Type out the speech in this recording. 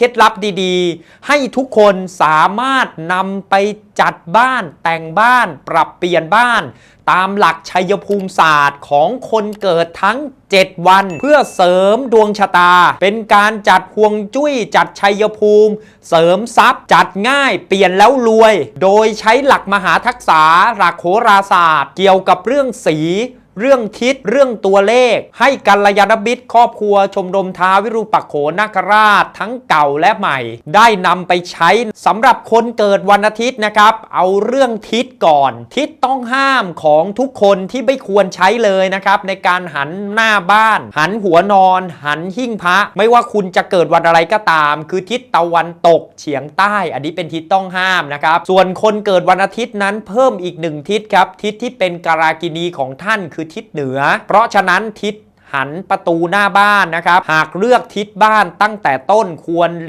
เคล็ดลับดีๆ ให้ทุกคนสามารถนำไปจัดบ้านแต่งบ้านปรับเปลี่ยนบ้าน ตามหลักชัยภูมิศาสตร์ของคนเกิดทั้ง 7 วัน เพื่อเสริมดวงชะตา เป็นการจัดห่วงจุ้ยจัดชัยภูมิ เสริมทรัพย์จัดง่ายเปลี่ยนแล้วรวย โดยใช้หลักมหาทักษะหลักโหราศาสตร์ เกี่ยวกับเรื่องสี เรื่องทิศเรื่องตัวเลข ให้กัลยาณมิตรครอบครัวชมรมท้าวิรูปักโขนาคราช ทั้งเก่าและใหม่ ได้นำไปใช้สำหรับคนเกิดวันอาทิตย์นะครับ เอาเรื่องทิศก่อน ทิศต้องห้ามของทุกคนที่ไม่ควรใช้เลยนะครับ ในการหันหน้าบ้าน หันหัวนอน หันหิ้งพระ ไม่ว่าคุณจะเกิดวันอะไรก็ตาม คือทิศตะวันตกเฉียงใต้ อันนี้เป็นทิศต้องห้ามนะครับ ส่วนคนเกิดวันอาทิตย์นั้นเพิ่มอีกหนึ่งทิศครับ ทิศที่เป็นการากินีของท่านคือทิศเหนือเพราะฉะนั้นทิศหันประตูหน้าบ้านนะครับหากเลือกทิศบ้านตั้งแต่ต้นควร